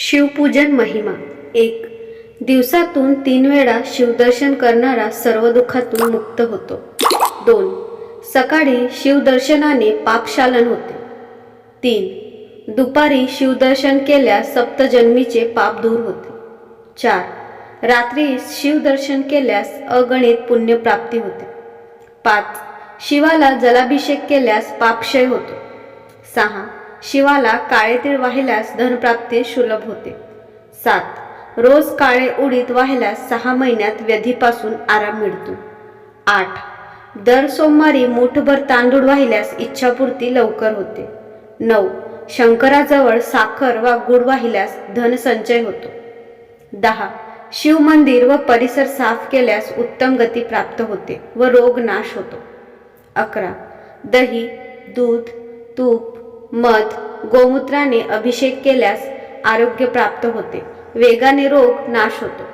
शिवपूजन महिमा. एक दिवसातून तीन वेळा शिवदर्शन करणारा सर्व दुःखातून मुक्त होतो. दोन सकाळी शिवदर्शनाने पापशालन होते. तीन दुपारी शिवदर्शन केल्यास सप्तजन्मीचे पाप दूर होते. चार रात्री शिवदर्शन केल्यास अगणित पुण्यप्राप्ती होते. पाच शिवाला जलाभिषेक केल्यास पापक्षय होतो. सहा शिवाला काळे तीळ वाहिल्यास धनप्राप्ती सुलभ होते. सात. रोज काळे उडीद वाहिल्यास सहा महिन्यात व्यधीपासून आराम मिळतो. आठ. दर सोमवारी मूठभर तांदूळ वाहिल्यास इच्छापूर्ती लवकर होते. नऊ. शंकराजवळ साखर वा गुड वाहिल्यास धनसंचय होतो. दहा. शिव मंदिर व परिसर साफ केल्यास उत्तम गती प्राप्त होते व रोग नाश होतो. अकरा. दही दूध तूप मध गोमूत्राने अभिषेक केल्यास आरोग्य प्राप्त होते. वेगाने रोग नाश होतो.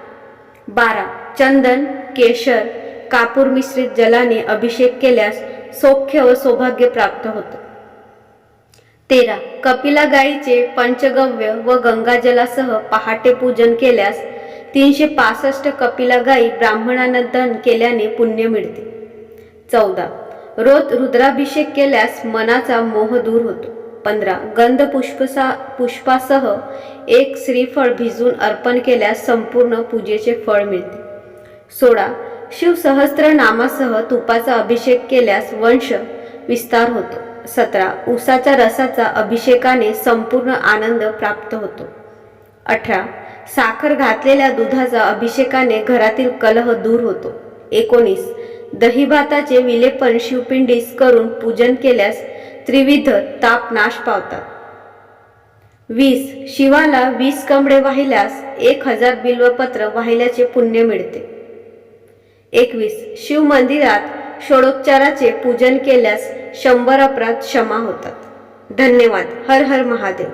बारा. चंदन केशर कापूर मिश्रित जलाने अभिषेक केल्यास सौख्य व सौभाग्य प्राप्त होतं. तेरा. कपिला गायीचे पंचगव्य व गंगाजलासह पहाटे पूजन केल्यास तीनशे पासष्ट कपिला गायी ब्राह्मणांना दन केल्याने पुण्य मिळते. चौदा. रोज रुद्राभिषेक केल्यास मनाचा मोह दूर होतो. पंधरा. गंध पुष्पसा पुष्पासह एक श्रीफळ भिजून अर्पण केल्यास संपूर्ण पूजेचे फळ मिळते. सोळा. शिवसहस्त्र नामासह तुपाचा अभिषेक केल्यास वंश विस्तार होतो. सतरा. उसाच्या रसाचा अभिषेकाने संपूर्ण आनंद प्राप्त होतो. अठरा. साखर घातलेल्या दुधाचा अभिषेकाने घरातील कलह दूर होतो. एकोणीस. दहीभाताचे विलेपन शिवपिंडीस करून पूजन केल्यास त्रिविध ताप नाश पावतात. वीस. शिवाला वीस कमडे वाहिल्यास एक हजार बिल्वपत्र वाहिल्याचे पुण्य मिळते. एकवीस. शिव मंदिरात षोडोपचाराचे पूजन केल्यास शंभर अपराध क्षमा होतात. धन्यवाद. हर हर महादेव.